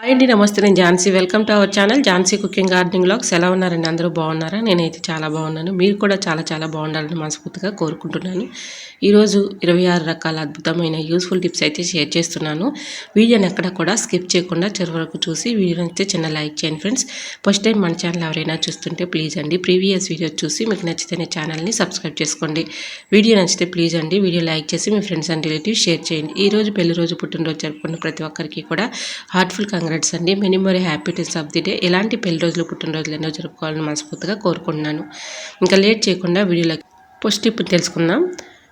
Hi అండి నమస్తే. నేను Jhansi. Welcome to our channel Jhansi cooking gardening blogs ఎలా ఉన్నారండి? అందరూ బాగున్నారా? నేనైతే చాలా బాగున్నాను. మీరు కూడా చాలా చాలా బాగుండాలని మనస్ఫూర్తిగా కోరుకుంటున్నాను. ఈరోజు ఇరవై ఆరు రకాల అద్భుతమైన యూస్ఫుల్ టిప్స్ అయితే షేర్ చేస్తున్నాను. వీడియోని ఎక్కడ కూడా స్కిప్ చేయకుండా చివరి వరకు చూసి వీడియో నచ్చితే చిన్న లైక్ చేయండి ఫ్రెండ్స్ ఫస్ట్ టైం మన ఛానల్ ఎవరైనా చూస్తుంటే ప్లీజ్ అండి ప్రీవియస్ వీడియో చూసి మీకు నచ్చితే ఛానల్ని సబ్స్క్రైబ్ చేసుకోండి. వీడియో నచ్చితే ప్లీజ్ అండి వీడియో లైక్ చేసి మీ ఫ్రెండ్స్ అండ్ రిలేటివ్స్ షేర్ చేయండి. ఈ రోజు పెళ్ళి రోజు పుట్టినరోజు జరుపుకున్న ప్రతి ఒక్కరికి కూడా హార్ట్ఫుల్ కంగ్రాట్స్ అండి. Many more happiness of the day ఎలాంటి పెళ్ళి రోజులు పుట్టినరోజులు ఎన్నో జరుపుకోవాలని మనస్ఫూర్తిగా కోరుకుంటున్నాను. ఇంకా లేట్ చేయకుండా వీడియోలో ఫస్ట్ ఇప్పుడు తెలుసుకుందాం.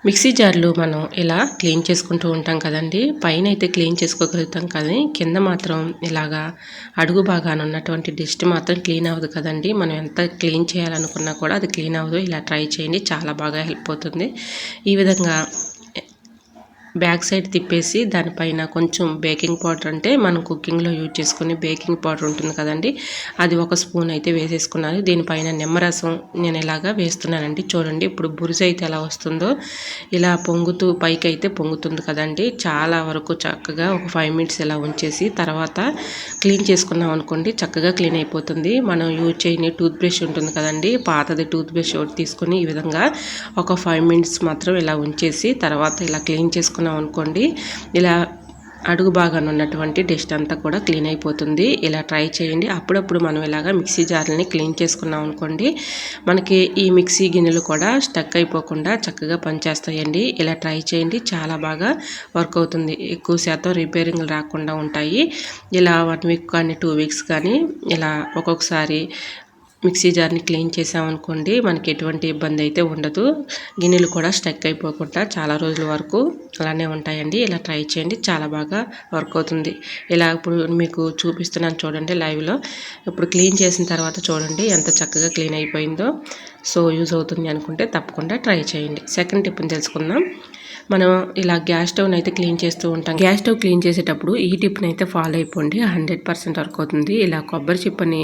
మిక్సీ జార్లు మనం ఇలా క్లీన్ చేసుకుంటూ ఉంటాం కదండి. పైన అయితే క్లీన్ చేసుకోగలుగుతాం కానీ కింద మాత్రం ఇలాగా అడుగు భాగాన ఉన్నటువంటి డిస్ట్ మాత్రం క్లీన్ అవ్వదు కదండి. మనం ఎంత క్లీన్ చేయాలనుకున్నా కూడా అది క్లీన్ అవ్వదు. ఇలా ట్రై చేయండి. చాలా బాగా హెల్ప్ అవుతుంది. ఈ విధంగా బ్యాక్ సైడ్ తిప్పేసి దానిపైన కొంచెం బేకింగ్ పౌడర్ అంటే మనం కుకింగ్లో యూజ్ చేసుకునే బేకింగ్ పౌడర్ ఉంటుంది కదండి. అది ఒక స్పూన్ అయితే వేసేసుకున్నాను. దీనిపైన నిమ్మరసం నేను ఇలాగా వేస్తున్నానండి. చూడండి ఇప్పుడు బురుజు అయితే ఎలా వస్తుందో. ఇలా పొంగుతూ పైకి అయితే పొంగుతుంది కదండి. చాలా వరకు చక్కగా ఒక ఫైవ్ మినిట్స్ ఇలా ఉంచేసి తర్వాత క్లీన్ చేసుకున్నాం అనుకోండి చక్కగా క్లీన్ అయిపోతుంది. మనం యూజ్ చేయని టూత్ బ్రష్ ఉంటుంది కదండి. పాతది టూత్ బ్రష్ ఒకటి తీసుకొని ఈ విధంగా ఒక ఫైవ్ మినిట్స్ మాత్రం ఇలా ఉంచేసి తర్వాత ఇలా క్లీన్ చేసుకున్నాం చేసుకున్నాం అనుకోండి ఇలా అడుగు భాగాన్ని ఉన్నటువంటి డస్ట్ అంతా కూడా క్లీన్ అయిపోతుంది. ఇలా ట్రై చేయండి. అప్పుడప్పుడు మనం ఇలాగా మిక్సీ జార్లని క్లీన్ చేసుకున్నాం అనుకోండి మనకి ఈ మిక్సీ గిన్నెలు కూడా స్టక్ అయిపోకుండా చక్కగా పనిచేస్తాయండి. ఇలా ట్రై చేయండి. చాలా బాగా వర్క్ అవుతుంది. ఎక్కువ శాతం రిపేరింగ్లు రాకుండా ఉంటాయి. ఇలా వన్ వీక్ కానీ టూ వీక్స్ కానీ ఇలా ఒక్కొక్కసారి మిక్సీ జార్ని క్లీన్ చేసామనుకోండి మనకి ఎటువంటి ఇబ్బంది అయితే ఉండదు. గిన్నెలు కూడా స్టక్ అయిపోకుండా చాలా రోజుల వరకు అలానే ఉంటాయండి. ఇలా ట్రై చేయండి చాలా బాగా వర్క్ అవుతుంది. ఇలా ఇప్పుడు మీకు చూపిస్తున్నాను చూడండి లైవ్లో. ఇప్పుడు క్లీన్ చేసిన తర్వాత చూడండి ఎంత చక్కగా క్లీన్ అయిపోయిందో. సో యూజ్ అవుతుంది అనుకుంటే తప్పకుండా ట్రై చేయండి. సెకండ్ టిప్ని తెలుసుకుందాం. మనం ఇలా గ్యాస్ స్టవ్ని అయితే క్లీన్ చేస్తూ ఉంటాం. గ్యాస్ స్టవ్ క్లీన్ చేసేటప్పుడు ఈ టిప్ని అయితే ఫాలో అయిపోండి. హండ్రెడ్ పర్సెంట్ వర్క్ అవుతుంది. ఇలా కొబ్బరి చిప్పని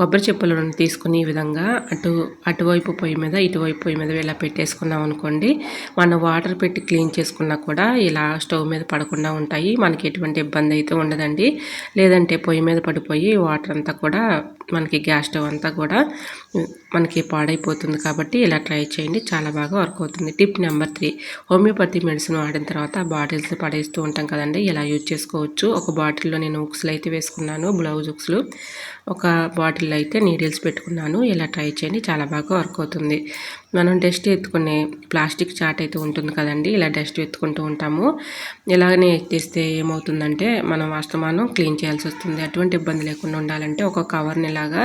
కొబ్బరి చెప్పులను తీసుకుని ఈ విధంగా అటు అటువైపు పొయ్యి మీద ఇటువైపు పొయ్యి మీద ఇలా పెట్టేసుకున్నాం అనుకోండి మనం వాటర్ పెట్టి క్లీన్ చేసుకున్నా కూడా ఇలా స్టవ్ మీద పడకుండా ఉంటాయి. మనకి ఎటువంటి ఇబ్బంది అయితే ఉండదండి. లేదంటే పొయ్యి మీద పడిపోయి వాటర్ అంతా కూడా మనకి గ్యాస్ స్టవ్ అంతా కూడా మనకి పాడైపోతుంది కాబట్టి ఇలా ట్రై చేయండి. చాలా బాగా వర్క్ అవుతుంది. Tip number three homeopathy medicine వాడిన తర్వాత ఆ బాటిల్స్ పడేస్తూ ఉంటాం కదండి. ఇలా యూజ్ చేసుకోవచ్చు. ఒక బాటిల్లో నేను ఉక్స్లు అయితే వేసుకున్నాను బ్లౌజ్ ఉక్స్లు. ఒక బాటిల్ అయితే నీడిల్స్ పెట్టుకున్నాను. ఇలా ట్రై చేయండి. చాలా బాగా వర్క్ అవుతుంది. మనం డస్ట్ ఎత్తుకునే ప్లాస్టిక్ చాట్ అయితే ఉంటుంది కదండి. ఇలా డస్ట్ ఎత్తుకుంటూ ఉంటాము. ఇలాగనే ఎత్తేస్తే ఏమవుతుందంటే మనం వాస్తవానం క్లీన్ చేయాల్సి వస్తుంది. అటువంటి ఇబ్బంది లేకుండా ఉండాలంటే ఒక కవర్ని ఇలాగా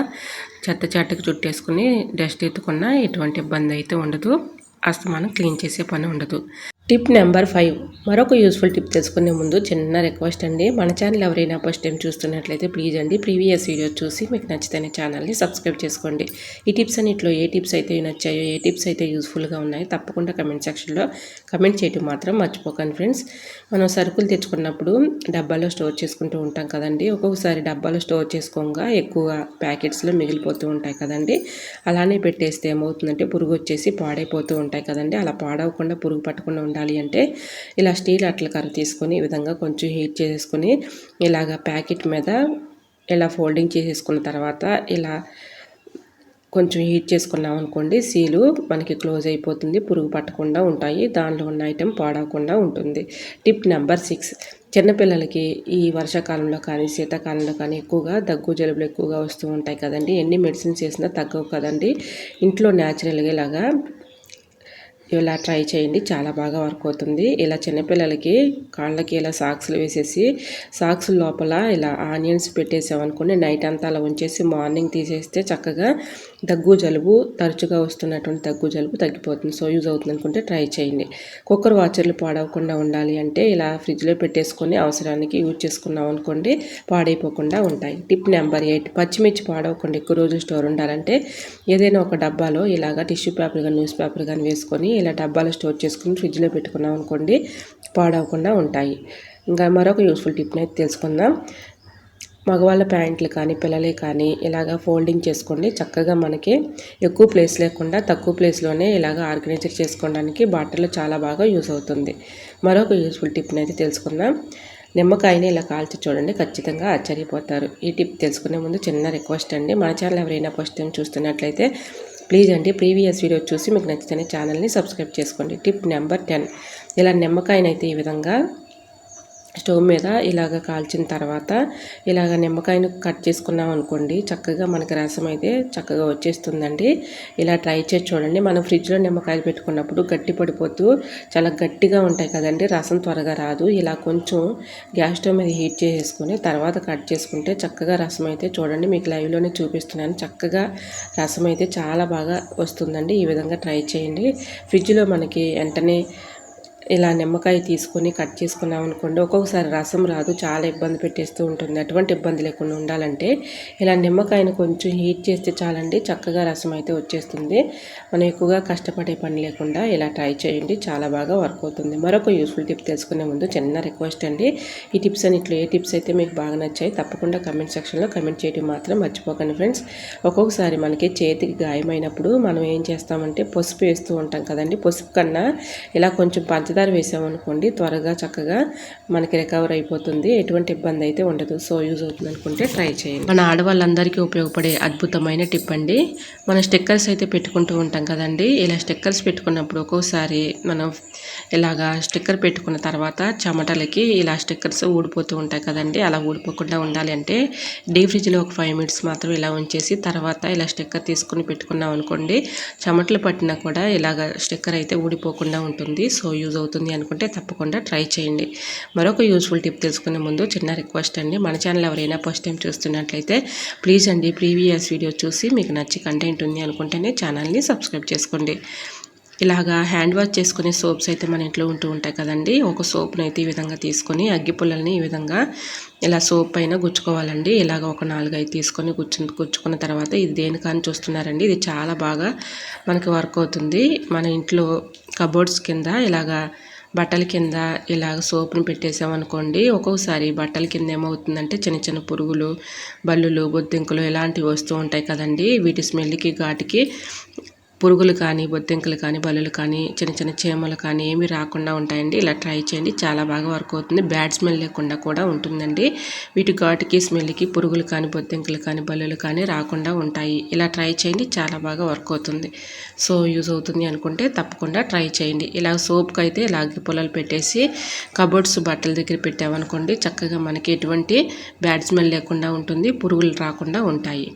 చెత్త చెట్టకు చుట్టేసుకుని డస్ట్ ఎత్తుకున్నా ఎటువంటి ఇబ్బంది అయితే ఉండదు. అస్తమానం క్లీన్ చేసే పని ఉండదు. Tip number five. మరొక యూస్ఫుల్ టిప్ తెలుసుకునే ముందు చిన్న రిక్వెస్ట్ అండి. మన ఛానల్ ఎవరైనా ఫస్ట్ టైం చూస్తున్నట్లయితే ప్లీజ్ అండి ప్రీవియస్ వీడియో చూసి మీకు నచ్చితేనే ఛానల్ని సబ్స్క్రైబ్ చేసుకోండి. ఈ టిప్స్ అన్నింటిలో ఏ టిప్స్ అయితే నచ్చాయో ఏ టిప్స్ అయితే యూస్ఫుల్గా ఉన్నాయో తప్పకుండా కమెంట్ సెక్షన్లో కమెంట్ చేయటం మాత్రం మర్చిపోకండి ఫ్రెండ్స్. మనం సరుకులు తెచ్చుకున్నప్పుడు డబ్బాలో స్టోర్ చేసుకుంటూ ఉంటాం కదండి. ఒక్కొక్కసారి డబ్బాలో స్టోర్ చేసుకోగా ఎక్కువ ప్యాకెట్స్లో మిగిలిపోతూ ఉంటాయి కదండి. అలానే పెట్టేస్తే ఏమవుతుందంటే పురుగు వచ్చేసి పాడైపోతూ ఉంటాయి కదండి. అలా పాడవకుండా పురుగు పట్టకుండా ఉండాలి అంటే ఇలా స్టీల్ అట్ల కర్ర తీసుకొని ఈ విధంగా కొంచెం హీట్ చేసేసుకొని ఇలాగ ప్యాకెట్ మీద ఇలా ఫోల్డింగ్ చేసేసుకున్న తర్వాత ఇలా కొంచెం హీట్ చేసుకున్నాం అనుకోండి సీలు మనకి క్లోజ్ అయిపోతుంది పురుగు పట్టకుండా ఉంటాయి దానిలో ఉన్న ఐటెం పాడవకుండా ఉంటుంది. టిప్ నెంబర్ సిక్స్ చిన్నపిల్లలకి ఈ వర్షాకాలంలో కానీ శీతాకాలంలో కానీ ఎక్కువగా దగ్గు జలుబులు ఎక్కువగా వస్తూ ఉంటాయి కదండి ఎన్ని మెడిసిన్స్ వేసినా తగ్గవు కదండి. ఇంట్లో న్యాచురల్గా ఇలాగా ఇలా ట్రై చేయండి. చాలా బాగా వర్క్ అవుతుంది. ఇలా చిన్నపిల్లలకి కాళ్ళకి ఇలా సాక్స్లు వేసేసి సాక్స్ లోపల ఇలా ఆనియన్స్ పెట్టేసామనుకోండి నైట్ అంతా అలా ఉంచేసి మార్నింగ్ తీసేస్తే చక్కగా దగ్గు జలుబు తరచుగా వస్తున్నటువంటి దగ్గు జలుబు తగ్గిపోతుంది. సో యూజ్ అవుతుంది అనుకుంటే ట్రై చేయండి. కుక్కర్ వాచర్లు పాడవకుండా ఉండాలి అంటే ఇలా ఫ్రిడ్జ్లో పెట్టేసుకొని అవసరానికి యూజ్ చేసుకున్నాం అనుకోండి పాడైపోకుండా ఉంటాయి. టిప్ నెంబర్ ఎయిట్ పచ్చిమిర్చి పాడవకుండా ఎక్కువ రోజులు స్టోర్ ఉండాలంటే ఏదైనా ఒక డబ్బాలో ఇలాగా టిష్యూ పేపర్ కానీ న్యూస్ పేపర్ కానీ వేసుకొని ఇలా డబ్బాలో స్టోర్ చేసుకుని ఫ్రిడ్జ్లో పెట్టుకున్నాం అనుకోండి పాడవకుండా ఉంటాయి. ఇంకా మరొక యూస్ఫుల్ టిప్ని అయితే తెలుసుకుందాం. మగవాళ్ళ ప్యాంట్లు కానీ పిల్లలే కానీ ఇలాగ ఫోల్డింగ్ చేసుకోండి. చక్కగా మనకి ఎక్కువ ప్లేస్ లేకుండా తక్కువ ప్లేస్లోనే ఇలాగ ఆర్గనైజర్ చేసుకోవడానికి బాటిల్లో చాలా బాగా యూస్ అవుతుంది. మరొక యూస్ఫుల్ టిప్ని అయితే తెలుసుకుందాం. నిమ్మకాయని ఇలా కాల్చి చూడండి ఖచ్చితంగా ఆశ్చర్యపోతారు. ఈ టిప్ తెలుసుకునే ముందు చిన్న రిక్వెస్ట్ అండి. మన ఛానల్ ఎవరైనా ఫస్ట్ టైం చూస్తున్నట్లయితే ప్లీజ్ అండి ప్రీవియస్ వీడియో చూసి మీకు నచ్చితేనే ఛానల్ని సబ్స్క్రైబ్ చేసుకోండి. Tip number ten. ఇలా నిమ్మకాయనైతే ఈ విధంగా స్టవ్ మీద ఇలాగ కాల్చిన తర్వాత ఇలాగ నిమ్మకాయను కట్ చేసుకున్నాం అనుకోండి చక్కగా మనకి రసం అయితే చక్కగా వచ్చేస్తుందండి. ఇలా ట్రై చేసి చూడండి. మనం ఫ్రిడ్జ్లో నిమ్మకాయలు పెట్టుకున్నప్పుడు గట్టి పడిపోతూ చాలా గట్టిగా ఉంటాయి కదండి రసం త్వరగా రాదు. ఇలా కొంచెం గ్యాస్ స్టవ్ మీద హీట్ చేసేసుకొని తర్వాత కట్ చేసుకుంటే చక్కగా రసం అయితే చూడండి మీకు లైవ్లోనే చూపిస్తున్నాను. చక్కగా రసం అయితే చాలా బాగా వస్తుందండి. ఈ విధంగా ట్రై చేయండి. ఫ్రిడ్జ్లో మనకి వెంటనే ఇలా నిమ్మకాయ తీసుకొని కట్ చేసుకున్నాం అనుకోండి ఒక్కొక్కసారి రసం రాదు చాలా ఇబ్బంది పెట్టేస్తూ ఉంటుంది. అటువంటి ఇబ్బంది లేకుండా ఉండాలంటే ఇలా నిమ్మకాయను కొంచెం హీట్ చేస్తే చాలండి చక్కగా రసం అయితే వచ్చేస్తుంది. మనం ఎక్కువగా కష్టపడే పని లేకుండా ఇలా ట్రై చేయండి చాలా బాగా వర్క్ అవుతుంది. మరొక యూస్ఫుల్ టిప్ తెలుసుకునే ముందు చిన్న రిక్వెస్ట్ అండి. ఈ టిప్స్ అన్నిట్లో ఏ టిప్స్ అయితే మీకు బాగా నచ్చాయి తప్పకుండా కమెంట్ సెక్షన్లో కమెంట్ చేయడం మాత్రం మర్చిపోకండి ఫ్రెండ్స్. ఒక్కొక్కసారి మనకి చేతికి గాయమైనప్పుడు మనం ఏం చేస్తామంటే పసుపు వేస్తూ ఉంటాం కదండి పసుపు కన్నా ఇలా కొంచెం పంచ పంచదార వేసామనుకోండి త్వరగా చక్కగా మనకి రికవర్ అయిపోతుంది. ఎటువంటి ఇబ్బంది అయితే ఉండదు. సో యూజ్ అవుతుంది అనుకుంటే ట్రై చేయండి. మన ఆడవాళ్ళందరికీ ఉపయోగపడే అద్భుతమైన టిప్ అండి. మనం స్టిక్కర్స్ అయితే పెట్టుకుంటూ ఉంటాం కదండి. ఇలా స్టిక్కర్స్ పెట్టుకున్నప్పుడు ఒక్కోసారి మనం ఇలాగా స్టిక్కర్ పెట్టుకున్న తర్వాత చెమటలకి ఇలా స్టిక్కర్స్ ఊడిపోతూ ఉంటాయి కదండి. అలా ఊడిపోకుండా ఉండాలి అంటే డీ ఫ్రిడ్జ్లో ఒక ఫైవ్ మినిట్స్ మాత్రం ఇలా ఉంచేసి తర్వాత ఇలా స్టిక్కర్ తీసుకుని పెట్టుకున్నాం అనుకోండి చెమటలు పట్టినా కూడా ఇలాగ స్టిక్కర్ అయితే ఊడిపోకుండా ఉంటుంది. సో యూజ్ అవుతుంది అనుకుంటే తప్పకుండా ట్రై చేయండి. మరొక యూస్ఫుల్ టిప్ తెలుసుకునే ముందు చిన్న రిక్వెస్ట్ అండి. మన ఛానల్ ఎవరైనా ఫస్ట్ టైం చూస్తున్నట్లయితే ప్లీజ్ అండి ప్రీవియస్ వీడియో చూసి మీకు నచ్చి కంటెంట్ ఉంది అనుకుంటేనే ఛానల్ని సబ్స్క్రైబ్ చేసుకోండి. ఇలాగా హ్యాండ్ వాష్ చేసుకునే సోప్స్ అయితే మన ఇంట్లో ఉంటూ ఉంటాయి కదండి. ఒక సోప్ని అయితే ఈ విధంగా తీసుకొని అగ్గి పుల్లల్ని ఈ విధంగా ఇలా సోప్ పైన గుచ్చుకోవాలండి. ఇలాగ ఒక నాలుగు ఐదు తీసుకొని గుచ్చు గుచ్చుకున్న తర్వాత ఇది దేనికని చూస్తున్నారండి. ఇది చాలా బాగా మనకి వర్క్ అవుతుంది. మన ఇంట్లో కబోర్డ్స్ కింద ఇలాగా బట్టల కింద ఇలాగ సోప్ని పెట్టేసామనుకోండి ఒక్కొక్కసారి బట్టల కింద ఏమవుతుందంటే చిన్న చిన్న పురుగులు బల్లులు బొద్దింకులు ఇలాంటివి వస్తూ ఉంటాయి కదండి. వీటి స్మెల్కి ఘాటికి పురుగులు కానీ బొద్దింకలు కానీ బల్లులు కానీ చిన్న చిన్న చీమలు కానీ ఏమీ రాకుండా ఉంటాయండి. ఇలా ట్రై చేయండి. చాలా బాగా వర్క్ అవుతుంది. బ్యాడ్ స్మెల్ లేకుండా కూడా ఉంటుందండి. వీటి ఘాటుకి స్మెల్కి పురుగులు కానీ బొద్దింకలు కానీ బల్లులు కానీ రాకుండా ఉంటాయి. ఇలా ట్రై చేయండి. చాలా బాగా వర్క్ అవుతుంది. సో యూజ్ అవుతుంది అనుకుంటే తప్పకుండా ట్రై చేయండి. ఇలా సోప్కి అయితే ఇలాగే పొలాలు పెట్టేసి కబోర్డ్స్ బట్టల దగ్గర పెట్టామనుకోండి చక్కగా మనకి ఎటువంటి బ్యాడ్ స్మెల్ లేకుండా ఉంటుంది. పురుగులు రాకుండా ఉంటాయి.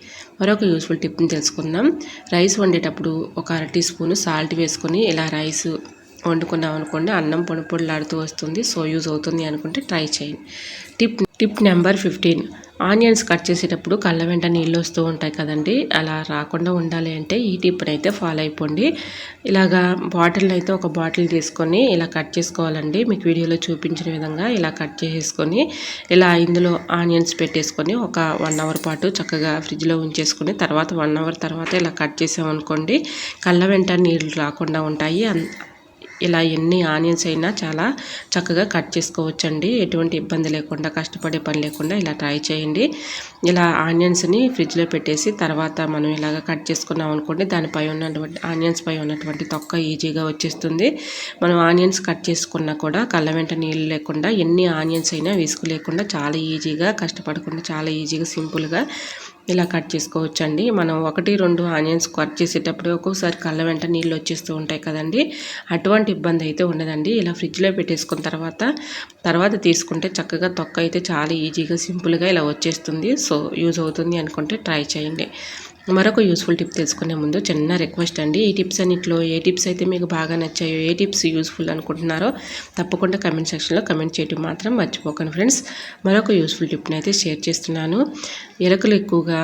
మరొక యూస్ఫుల్ టిప్ని తెలుసుకుందాం. రైస్ వండేటప్పుడు ఒక అర టీ స్పూన్ సాల్ట్ వేసుకొని ఇలా రైస్ వండుకున్నాం అనుకోండి అన్నం పొడి పొడిలాడుతూ వస్తుంది. సో యూజ్ అవుతుంది అనుకుంటే ట్రై చేయండి. Tip tip number fifteen. Onions cut చేసేటప్పుడు కళ్ళ వెంట నీళ్ళు వస్తూ ఉంటాయి కదండి. అలా రాకుండా ఉండాలి అంటే ఈ టిప్ని అయితే ఫాలో అయిపోండి. ఇలాగా బాటిల్ని అయితే ఒక బాటిల్ తీసుకొని ఇలా కట్ చేసుకోవాలండి. మీకు వీడియోలో చూపించిన విధంగా ఇలా కట్ చేసేసుకొని ఇలా ఇందులో ఆనియన్స్ పెట్టేసుకొని ఒక వన్ అవర్ పాటు చక్కగా ఫ్రిడ్జ్లో ఉంచేసుకుని తర్వాత వన్ అవర్ తర్వాత ఇలా కట్ చేసామనుకోండి కళ్ళ వెంట నీళ్ళు రాకుండా ఉంటాయి. ఇలా ఎన్ని ఆనియన్స్ అయినా చాలా చక్కగా కట్ చేసుకోవచ్చండి. ఎటువంటి ఇబ్బంది లేకుండా కష్టపడే పని లేకుండా ఇలా ట్రై చేయండి. ఇలా ఆనియన్స్ని ఫ్రిడ్జ్లో పెట్టేసి తర్వాత మనం ఇలాగ కట్ చేసుకున్నాం అనుకోండి దానిపై ఉన్నటువంటి ఆనియన్స్ పై ఉన్నటువంటి తొక్క ఈజీగా వచ్చేస్తుంది. మనం ఆనియన్స్ కట్ చేసుకున్నా కూడా కళ్ళ వెంట నీళ్ళు లేకుండా ఎన్ని ఆనియన్స్ అయినా విసుగు లేకుండా చాలా ఈజీగా కష్టపడకుండా చాలా ఈజీగా సింపుల్గా ఇలా కట్ చేసుకోవచ్చండి. మనం ఒకటి రెండు ఆనియన్స్ కట్ చేసేటప్పుడు ఒక్కొక్కసారి కళ్ళ వెంట నీళ్ళు వచ్చేస్తూ ఉంటాయి కదండి. అటువంటి ఇబ్బంది అయితే ఉండదండి. ఇలా ఫ్రిడ్జ్లో పెట్టేసుకున్న తర్వాత తర్వాత తీసుకుంటే చక్కగా తొక్క అయితే చాలా ఈజీగా సింపుల్గా ఇలా వచ్చేస్తుంది. సో యూజ్ అవుతుంది అనుకుంటే ట్రై చేయండి. మరొక యూస్ఫుల్ టిప్ తెలుసుకునే ముందు చిన్న రిక్వెస్ట్ అండి. ఈ టిప్స్ అన్నింటిలో ఏ టిప్స్ అయితే మీకు బాగా నచ్చాయో ఏ టిప్స్ యూస్ఫుల్ అనుకుంటున్నారో తప్పకుండా కమెంట్ సెక్షన్లో కమెంట్ చేయడం మాత్రం మర్చిపోకండి ఫ్రెండ్స్ మరొక యూస్ఫుల్ టిప్ని అయితే షేర్ చేస్తున్నాను. ఎలుకలు ఎక్కువగా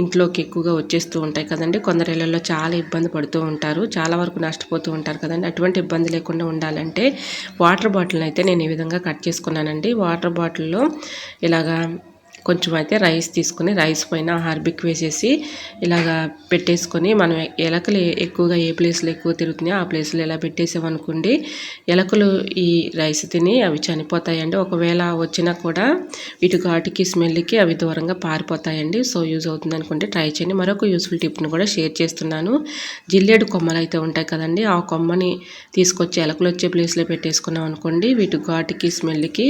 ఇంట్లోకి ఎక్కువగా వచ్చేస్తూ ఉంటాయి కదండి. కొందరు ఇళ్ళలో చాలా ఇబ్బంది పడుతూ ఉంటారు. చాలా వరకు నష్టపోతూ ఉంటారు కదండి. అటువంటి ఇబ్బంది లేకుండా ఉండాలంటే వాటర్ బాటిల్ని అయితే నేను ఈ విధంగా కట్ చేసుకున్నానండి. వాటర్ బాటిల్లో ఇలాగా కొంచెం అయితే రైస్ తీసుకుని రైస్ పైన హార్బిక్ వేసేసి ఇలాగా పెట్టేసుకొని మనం ఎలకలు ఎక్కువగా ఏ ప్లేస్లో ఎక్కువ తిరుగుతున్నాయో ఆ ప్లేస్లో ఇలా పెట్టేసామనుకోండి ఎలకలు ఈ రైస్ తిని అవి చనిపోతాయండి. ఒకవేళ వచ్చినా కూడా వీటి ఘాటుకి స్మెల్కి అవి దూరంగా పారిపోతాయండి. సో యూజ్ అవుతుంది అనుకుంటే ట్రై చేయండి. మరొక యూస్ఫుల్ టిప్ని కూడా షేర్ చేస్తున్నాను. జిల్లేడు కొమ్మలు అయితే ఉంటాయి కదండి ఆ కొమ్మని తీసుకొచ్చి ఎలకలు వచ్చే ప్లేస్లో పెట్టేసుకున్నాం అనుకోండి వీటి ఘాటుకి స్మెల్కి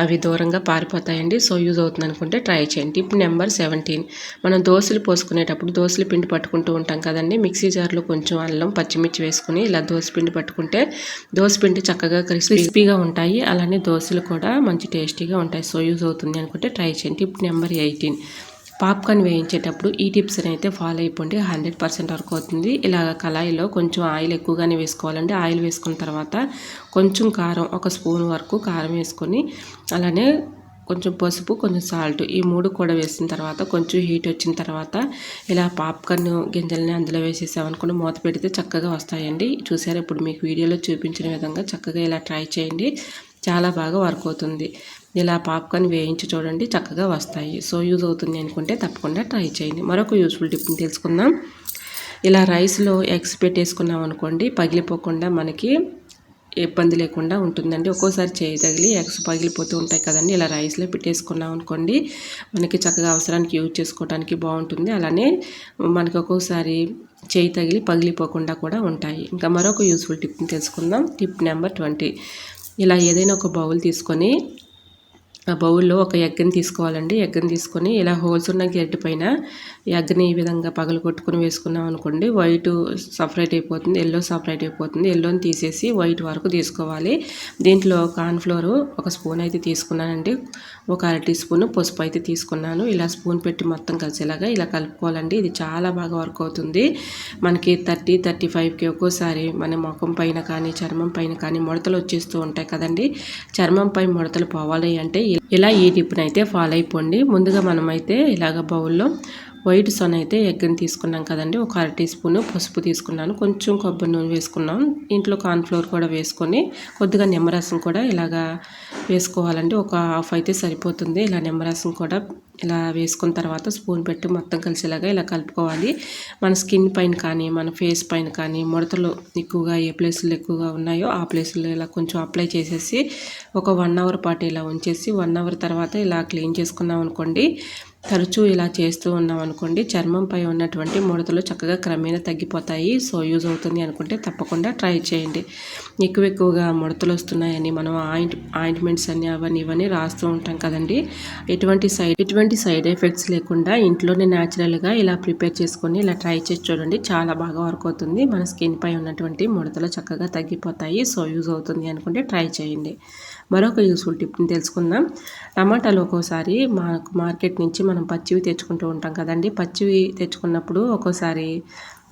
అవి దూరంగా పారిపోతాయండి. సో యూజ్ అవుతుంది అనుకుంటే ట్రై చేయండి. Tip number seventeen. మనం దోశలు పోసుకునేటప్పుడు దోశల పిండి పట్టుకుంటూ ఉంటాం కదండి. మిక్సీ జార్లో కొంచెం అల్లం పచ్చిమిర్చి వేసుకుని ఇలా దోశ పిండి పట్టుకుంటే దోశ పిండి చక్కగా క్రిస్పీగా ఉంటాయి. అలానే దోశలు కూడా మంచి టేస్టీగా ఉంటాయి. సో యూజ్ అవుతుంది అనుకుంటే ట్రై చేయండి. Tip number eighteen. పాప్కార్న్ వేయించేటప్పుడు ఈ టిప్స్ని అయితే ఫాలో అయిపోండి. హండ్రెడ్ పర్సెంట్ వరకు అవుతుంది. ఇలాగ కళాయిలో కొంచెం ఆయిల్ ఎక్కువగానే వేసుకోవాలండి. ఆయిల్ వేసుకున్న తర్వాత కొంచెం కారం ఒక స్పూన్ వరకు కారం వేసుకొని అలానే కొంచెం పసుపు కొంచెం సాల్ట్ ఈ మూడు కూడా వేసిన తర్వాత కొంచెం హీట్ వచ్చిన తర్వాత ఇలా పాప్కార్న్ గింజల్ని అందులో వేసేసామనుకుని మూత పెడితే చక్కగా వస్తాయండి. చూసారు? ఇప్పుడు మీకు వీడియోలో చూపించిన విధంగా చక్కగా ఇలా ట్రై చేయండి. చాలా బాగా వర్క్ అవుతుంది. ఇలా పాప్కార్న్ వేయించి చూడండి చక్కగా వస్తాయి. సో యూజ్ అవుతుంది అనుకుంటే తప్పకుండా ట్రై చేయండి. మరొక యూస్ఫుల్ టిప్ని తెలుసుకుందాం. ఇలా రైస్లో ఎగ్స్ పెట్టేసుకున్నాం అనుకోండి పగిలిపోకుండా మనకి ఇబ్బంది లేకుండా ఉంటుందండి. ఒక్కోసారి చేయి తగిలి ఎగ్స్ పగిలిపోతూ ఉంటాయి కదండి ఇలా రైస్లో పెట్టేసుకున్నాం అనుకోండి మనకి చక్కగా అవసరానికి యూజ్ చేసుకోవడానికి బాగుంటుంది. అలానే మనకి ఒక్కోసారి చేయి తగిలి పగిలిపోకుండా కూడా ఉంటాయి. ఇంకా మరొక యూస్ఫుల్ టిప్ని తెలుసుకుందాం. Tip number twenty. ఇలా ఏదైనా ఒక బౌల్ తీసుకొని బౌల్లో ఒక ఎగ్ని తీసుకోవాలండి. ఎగ్ని తీసుకొని ఇలా హోల్స్ ఉన్న గెడ్డి పైన ఎగ్ని ఈ విధంగా పగలు కొట్టుకుని వేసుకున్నాం అనుకోండి వైట్ సపరేట్ అయిపోతుంది ఎల్లో సపరేట్ అయిపోతుంది. ఎల్లోని తీసేసి వైట్ వరకు తీసుకోవాలి. దీంట్లో కార్న్ఫ్లోర్ ఒక స్పూన్ అయితే తీసుకున్నానండి. ఒక అర టీ స్పూన్ పసుపు అయితే తీసుకున్నాను. ఇలా స్పూన్ పెట్టి మొత్తం కలిసేలాగా ఇలా కలుపుకోవాలండి. ఇది చాలా బాగా వర్క్ అవుతుంది. మనకి థర్టీ థర్టీ ఫైవ్కి ఒక్కోసారి మన ముఖం పైన కానీ చర్మం పైన కానీ ముడతలు వచ్చేస్తూ ఉంటాయి కదండి. చర్మంపై ముడతలు పోవాలి అంటే ఇలా ఈ టిప్ని అయితే ఫాలో అయిపోండి. ముందుగా మనమైతే ఇలాగ బౌల్లో వైట్ సన్ అయితే ఎగ్ని తీసుకున్నాం కదండి. ఒక అర టీ స్పూన్ పసుపు తీసుకున్నాను. కొంచెం కొబ్బరి నూనె వేసుకున్నాం. ఇంట్లో కార్న్ఫ్లోర్ కూడా వేసుకొని కొద్దిగా నిమ్మరసం కూడా ఇలాగా వేసుకోవాలండి. ఒక హాఫ్ అయితే సరిపోతుంది. ఇలా నిమ్మరసం కూడా ఇలా వేసుకున్న తర్వాత స్పూన్ పెట్టి మొత్తం కలిసేలాగా ఇలా కలుపుకోవాలి. మన స్కిన్ పైన కానీ మన ఫేస్ పైన కానీ ముడతలు ఎక్కువగా ఏ ప్లేసులు ఎక్కువగా ఉన్నాయో ఆ ప్లేసుల్లో ఇలా కొంచెం అప్లై చేసేసి ఒక వన్ అవర్ పాటు ఇలా ఉంచేసి వన్ అవర్ తర్వాత ఇలా క్లీన్ చేసుకున్నాం అనుకోండి తరచూ ఇలా చేస్తూ ఉన్నాం అనుకోండి చర్మంపై ఉన్నటువంటి ముడతలు చక్కగా క్రమేణా తగ్గిపోతాయి. సో యూజ్ అవుతుంది అనుకుంటే తప్పకుండా ట్రై చేయండి. ఎక్కువ ఎక్కువగా ముడతలు వస్తున్నాయని మనం ఆయింట్ ఆయింట్మెంట్స్ అన్ని అవన్నీ ఇవన్నీ రాస్తూ ఉంటాం కదండి. ఎటువంటి సైడ్ ఎటువంటి సైడ్ ఎఫెక్ట్స్ లేకుండా ఇంట్లోనే న్యాచురల్గా ఇలా ప్రిపేర్ చేసుకొని ఇలా ట్రై చేసి చూడండి. చాలా బాగా వర్క్ అవుతుంది. మన స్కిన్ పై ఉన్నటువంటి ముడతలు చక్కగా తగ్గిపోతాయి. సో యూజ్ అవుతుంది అనుకుంటే ట్రై చేయండి. మరొక యూస్ఫుల్ టిప్ని తెలుసుకుందాం. టమాటాలు ఒక్కోసారి మాకు మార్కెట్ నుంచి మనం పచ్చివి తెచ్చుకుంటూ ఉంటాం కదండి. పచ్చివి తెచ్చుకున్నప్పుడు ఒక్కోసారి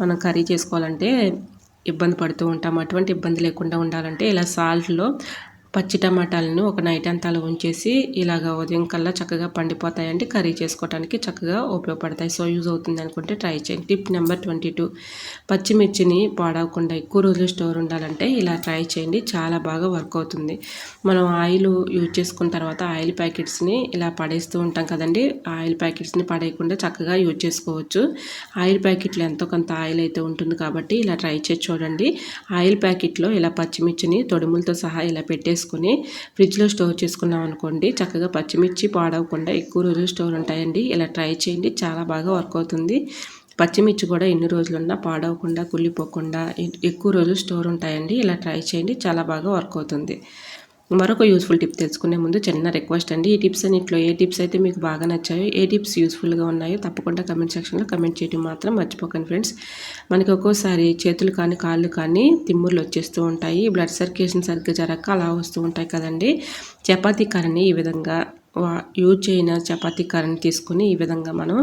మనం కర్రీ చేసుకోవాలంటే ఇబ్బంది పడుతూ ఉంటాం. అటువంటి ఇబ్బంది లేకుండా ఉండాలంటే ఇలా సాల్ట్లో పచ్చి టమాటాలను ఒక నైట్ అంతా ఉంచేసి ఇలాగ ఉదయం కల్లా చక్కగా పండిపోతాయండి కర్రీ చేసుకోవడానికి చక్కగా ఉపయోగపడతాయి. సో యూజ్ అవుతుంది అనుకుంటే ట్రై చేయండి. Tip number twenty two. పచ్చిమిర్చిని పాడవకుండా ఎక్కువ రోజులు స్టోర్ ఉండాలంటే ఇలా ట్రై చేయండి. చాలా బాగా వర్క్ అవుతుంది. మనం ఆయిల్ యూజ్ చేసుకున్న తర్వాత ఆయిల్ ప్యాకెట్స్ని ఇలా పడేస్తూ ఉంటాం కదండి. ఆయిల్ ప్యాకెట్స్ని పడేయకుండా చక్కగా యూజ్ చేసుకోవచ్చు. ఆయిల్ ప్యాకెట్లో ఎంతో కొంత ఆయిల్ అయితే ఉంటుంది కాబట్టి ఇలా ట్రై చేసి చూడండి. ఆయిల్ ప్యాకెట్లో ఇలా పచ్చిమిర్చిని తొడుములతో సహా ఇలా పెట్టేసి చేసుకుని ఫ్రిడ్జ్లో స్టోర్ చేసుకున్నాం అనుకోండి చక్కగా పచ్చిమిర్చి పాడవకుండా ఎక్కువ రోజులు స్టోర్ ఉంటాయండి. ఇలా ట్రై చేయండి చాలా బాగా వర్క్ అవుతుంది. పచ్చిమిర్చి కూడా ఎన్ని రోజులున్నా పాడవకుండా కుళ్ళిపోకుండా ఎక్కువ రోజులు స్టోర్ ఉంటాయండి. ఇలా ట్రై చేయండి చాలా బాగా వర్క్ అవుతుంది. మరొక యూస్ఫుల్ టిప్ తెలుసుకునే ముందు చిన్న రిక్వెస్ట్ అండి. ఈ టిప్స్ అన్నింటిలో ఏ టిప్స్ అయితే మీకు బాగా నచ్చాయో ఏ టిప్స్ యూస్ఫుల్గా ఉన్నాయో తప్పకుండా కమెంట్ సెక్షన్లో కమెంట్ చేయడం మాత్రం మర్చిపోకండి ఫ్రెండ్స్ మనకి ఒక్కోసారి చేతులు కానీ కాళ్ళు కానీ తిమ్ముర్లు వచ్చేస్తూ ఉంటాయి. బ్లడ్ సర్క్యులేషన్ సరిగ్గా జరగక అలా వస్తూ ఉంటాయి కదండి. చపాతీ కర్రని ఈ విధంగా యూజ్ చేయన చపాతీ కర్రని తీసుకుని ఈ విధంగా మనం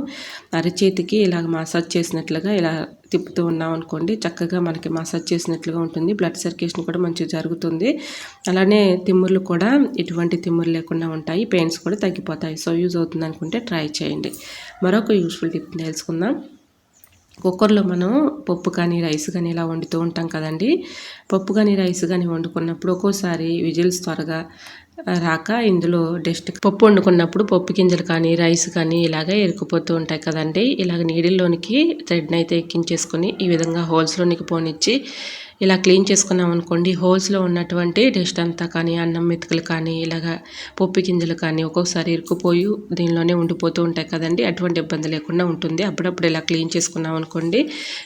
అరచేతికి ఇలా మసాజ్ చేసినట్లుగా ఇలా తిప్పుతూ ఉన్నాం అనుకోండి చక్కగా మనకి మసాజ్ చేసినట్లుగా ఉంటుంది. బ్లడ్ సర్క్యులేషన్ కూడా మంచిగా జరుగుతుంది. అలానే తిమ్ముర్లు కూడా ఎటువంటి తిమ్మురు లేకుండా ఉంటాయి. పెయిన్స్ కూడా తగ్గిపోతాయి. సో యూజ్ అవుతుంది అనుకుంటే ట్రై చేయండి. మరొక యూస్ఫుల్ టిప్ తెలుసుకుందాం. కుక్కర్లో మనం పప్పు కానీ రైస్ కానీ ఇలా వండుతూ ఉంటాం కదండి. పప్పు కానీ రైస్ కానీ వండుకున్నప్పుడు ఒక్కోసారి విజిల్స్ త్వరగా రాక ఇందులో డస్ట్ పప్పు వండుకున్నప్పుడు పప్పు గింజలు కానీ రైస్ కానీ ఇలాగ ఎరుకుపోతూ ఉంటాయి కదండి. ఇలాగ నీడిల్లోనికి థ్రెడ్ని అయితే ఎక్కించేసుకొని ఈ విధంగా హోల్స్లోనికి పోనిచ్చి ఇలా క్లీన్ చేసుకున్నాం అనుకోండి హోల్స్లో ఉన్నటువంటి డస్ట్ అంతా కానీ అన్నం మెతుకులు కానీ ఇలాగ పప్పు గింజలు కానీ ఒక్కొక్కసారి ఇరుక్కుపోయి దీనిలోనే ఉండిపోతూ ఉంటాయి కదండి. అటువంటి ఇబ్బంది లేకుండా ఉంటుంది. అప్పుడప్పుడు ఇలా క్లీన్ చేసుకున్నాం అనుకోండి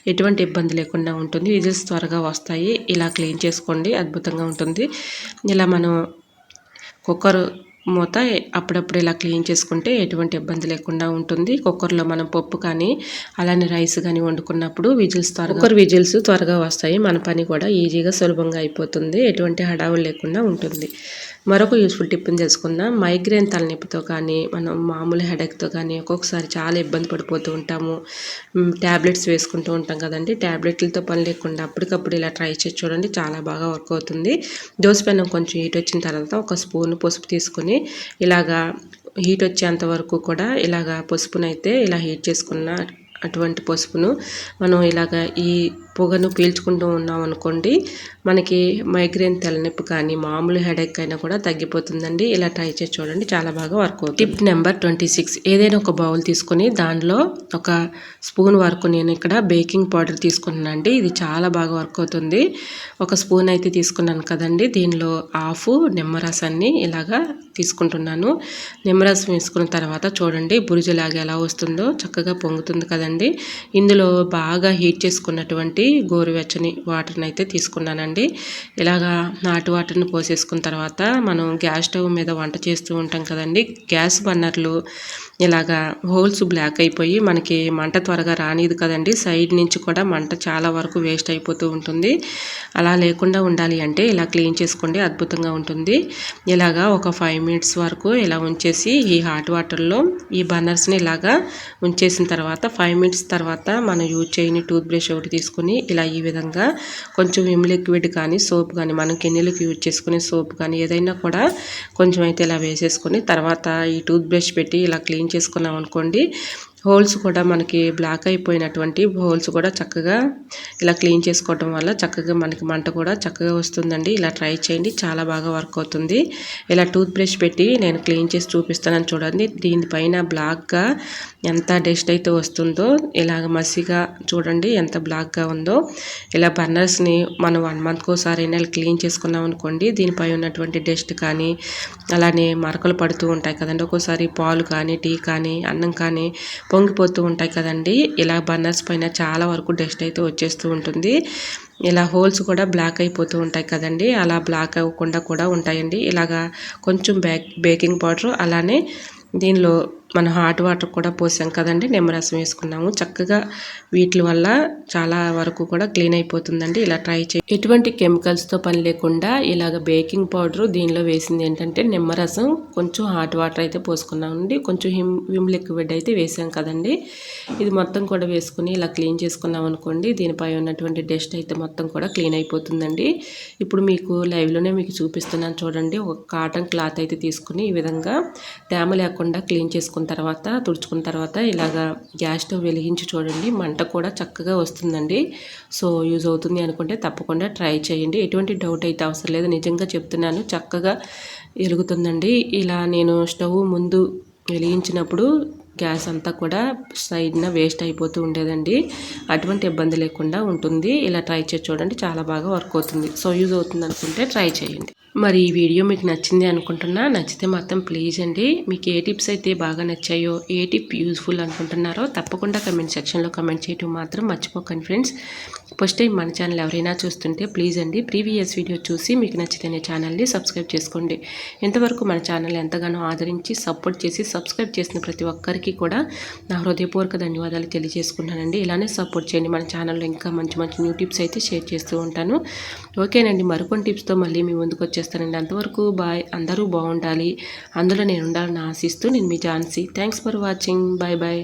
ఎటువంటి ఇబ్బంది లేకుండా ఉంటుంది. విజిల్స్ త్వరగా వస్తాయి. ఇలా క్లీన్ చేసుకోండి. అద్భుతంగా ఉంటుంది. ఇలా మనం కుక్కర్ మూత అప్పుడప్పుడు ఇలా క్లీన్ చేసుకుంటే ఎటువంటి ఇబ్బంది లేకుండా ఉంటుంది. కుక్కర్లో మనం పప్పు కానీ అలానే రైస్ కానీ వండుకున్నప్పుడు విజిల్స్ త్వరగా కుక్కర్ విజిల్స్ త్వరగా వస్తాయి. మన పని కూడా ఈజీగా సులభంగా అయిపోతుంది. ఎటువంటి హడావులు లేకుండా ఉంటుంది. మరొక యూస్ఫుల్ టిప్ని తెలుసుకుందాం. మైగ్రేన్ తలనొప్పితో కానీ మనం మామూలు హెడేక్తో కానీ ఒక్కొక్కసారి చాలా ఇబ్బంది పడిపోతూ ఉంటాము. ట్యాబ్లెట్స్ వేసుకుంటూ ఉంటాం కదండి. ట్యాబ్లెట్లతో పని లేకుండా అప్పటికప్పుడు ఇలా ట్రై చేసి చూడండి చాలా బాగా వర్క్ అవుతుంది. దోసపెన్నం కొంచెం హీట్ వచ్చిన తర్వాత ఒక స్పూన్ పసుపు తీసుకొని ఇలాగా హీట్ వచ్చేంత వరకు కూడా ఇలాగా పసుపునైతే ఇలా హీట్ చేసుకున్న అటువంటి పసుపును మనం ఇలాగ ఈ పొగను పీల్చుకుంటూ ఉన్నాం అనుకోండి మనకి మైగ్రేన్ తలనొప్పి కానీ మామూలు హెడేక్ అయినా కూడా తగ్గిపోతుందండి. ఇలా ట్రై చేసి చూడండి చాలా బాగా వర్క్ అవుతుంది. టిప్ నెంబర్ ట్వంటీ సిక్స్ ఏదైనా ఒక బౌల్ తీసుకొని దానిలో ఒక స్పూన్ వరకు నేను ఇక్కడ బేకింగ్ పౌడర్ తీసుకుంటున్నాను అండి ఇది చాలా బాగా వర్క్ అవుతుంది. ఒక స్పూన్ అయితే తీసుకున్నాను కదండి. దీనిలో హాఫ్ నిమ్మరసాన్ని ఇలాగా తీసుకుంటున్నాను. నిమ్మరసం వేసుకున్న తర్వాత చూడండి బురుజులాగా ఎలా వస్తుందో. చక్కగా పొంగుతుంది కదండి. ఇందులో బాగా హీట్ చేసుకున్నటువంటి గోరువెచ్చని వాటర్ని అయితే తీసుకున్నానండి. ఇలాగా నాటు వాటర్ని పోసేసుకున్న తర్వాత మనం గ్యాస్ స్టవ్ మీద వంట చేస్తూ ఉంటాం కదండి. గ్యాస్ బర్నర్లు ఇలాగా హోల్స్ బ్లాక్ అయిపోయి మనకి మంట త్వరగా రానిది కదండి. సైడ్ నుంచి కూడా మంట చాలా వరకు వేస్ట్ అయిపోతూ ఉంటుంది. అలా లేకుండా ఉండాలి అంటే ఇలా క్లీన్ చేసుకోండి అద్భుతంగా ఉంటుంది. ఇలాగా ఒక ఫైవ్ మినిట్స్ వరకు ఇలా ఉంచేసి ఈ హాట్ వాటర్లో ఈ బర్నర్స్ని ఇలాగా ఉంచేసిన తర్వాత ఫైవ్ మినిట్స్ తర్వాత మనం యూజ్ చేయని టూత్ బ్రష్ ఒకటి తీసుకుని ఇలా ఈ విధంగా కొంచెం విమ్ లిక్విడ్ కానీ సోప్ కానీ మనం కెన్నెలకు యూజ్ చేసుకునే సోప్ కానీ ఏదైనా కూడా కొంచెం అయితే ఇలా వేసేసుకొని తర్వాత ఈ టూత్ బ్రష్ పెట్టి ఇలా క్లీన్ చేసుకున్నాం అనుకోండి హోల్స్ కూడా మనకి బ్లాక్ అయిపోయినటువంటి హోల్స్ కూడా చక్కగా ఇలా క్లీన్ చేసుకోవటం వల్ల చక్కగా మనకి మంట కూడా చక్కగా వస్తుందండి. ఇలా ట్రై చేయండి. చాలా బాగా వర్క్ అవుతుంది. ఇలా టూత్ బ్రష్ పెట్టి నేను క్లీన్ చేసి చూపిస్తానని చూడండి. దీనిపైన బ్లాక్గా ఎంత డస్ట్ అయితే వస్తుందో ఇలాగ మసిగా చూడండి ఎంత బ్లాక్గా ఉందో. ఇలా బర్నర్స్ని మనం వన్ మంత్కి ఒకసారి అయినా క్లీన్ చేసుకున్నాం అనుకోండి దీనిపై ఉన్నటువంటి డస్ట్ కానీ అలానే మరకలు పడుతూ ఉంటాయి కదండి. ఒక్కోసారి పాలు కానీ టీ కానీ అన్నం కానీ పొంగిపోతూ ఉంటాయి కదండి. ఇలా బర్నర్స్ పైన చాలా వరకు డస్ట్ అయితే వచ్చేస్తూ ఉంటుంది. ఇలా హోల్స్ కూడా బ్లాక్ అయిపోతూ ఉంటాయి కదండి. అలా బ్లాక్ అవ్వకుండా కూడా ఉంటాయండి. ఇలాగా కొంచెం బేకింగ్ పౌడర్ అలానే దీనిలో మనం హాట్ వాటర్ కూడా పోసాం కదండి నిమ్మరసం వేసుకున్నాము. చక్కగా వీటి వల్ల చాలా వరకు కూడా క్లీన్ అయిపోతుందండి. ఇలా ట్రై చే ఎటువంటి కెమికల్స్తో పని లేకుండా ఇలాగ బేకింగ్ పౌడర్ దీనిలో వేసింది ఏంటంటే నిమ్మరసం కొంచెం హాట్ వాటర్ అయితే పోసుకున్నామండి. కొంచెం హిమ్ విమ్ లిక్విడ్ అయితే వేసాం కదండి. ఇది మొత్తం కూడా వేసుకుని ఇలా క్లీన్ చేసుకున్నాం అనుకోండి దీనిపై ఉన్నటువంటి డస్ట్ అయితే మొత్తం కూడా క్లీన్ అయిపోతుందండి. ఇప్పుడు మీకు లైవ్లోనే మీకు చూపిస్తున్నాను చూడండి. ఒక కాటన్ క్లాత్ అయితే తీసుకుని ఈ విధంగా తేమ లేకుండా క్లీన్ చేసుకుని చేసుకున్న తర్వాత తుడుచుకున్న తర్వాత ఇలాగా గ్యాస్ స్టవ్ వెలిగించి చూడండి. మంట కూడా చక్కగా వస్తుందండి. సో యూజ్ అవుతుంది అనుకుంటే తప్పకుండా ట్రై చేయండి. ఎటువంటి డౌట్ అయితే అవసరం లేదు. నిజంగా చెప్తున్నాను చక్కగా వెలుగుతుందండి. ఇలా నేను స్టవ్ ముందు వెలిగించినప్పుడు గ్యాస్ అంతా కూడా సైడ్న వేస్ట్ అయిపోతూ ఉండేదండి. అటువంటి ఇబ్బంది లేకుండా ఉంటుంది. ఇలా ట్రై చేసి చూడండి. చాలా బాగా వర్క్ అవుతుంది. సో యూజ్ అవుతుంది అనుకుంటే ట్రై చేయండి. మరి ఈ వీడియో మీకు నచ్చింది అనుకుంటున్నా నచ్చితే మాత్రం ప్లీజ్ అండి. మీకు ఏ టిప్స్ అయితే బాగా నచ్చాయో ఏ టిప్ యూజ్ఫుల్ అనుకుంటున్నారో తప్పకుండా కమెంట్ సెక్షన్లో కమెంట్ చేయటం మాత్రం మర్చిపోకండి ఫ్రెండ్స్ ఫస్ట్ టైం మన ఛానల్ ఎవరైనా చూస్తుంటే ప్లీజ్ అండి ప్రీవియస్ వీడియో చూసి మీకు నచ్చితేనే ఛానల్ని సబ్స్క్రైబ్ చేసుకోండి. ఇంతవరకు మన ఛానల్ ఎంతగానో ఆదరించి సపోర్ట్ చేసి సబ్స్క్రైబ్ చేసిన ప్రతి ఒక్కరికి కూడా నా హృదయపూర్వక ధన్యవాదాలు తెలియజేసుకున్నానండి ఇలానే సపోర్ట్ చేయండి. మన ఛానల్లో ఇంకా మంచి మంచి న్యూ టిప్స్ అయితే షేర్ చేస్తూ ఉంటాను. ఓకేనండి మరికొన్ని టిప్స్తో మళ్ళీ మీ ముందుకు చేస్తానండి. అంతవరకు బాయ్ అందరూ బాగుండాలి. అందులో నేను ఉండాలని ఆశిస్తూ నేను మీ Jhansi. Thanks for watching bye bye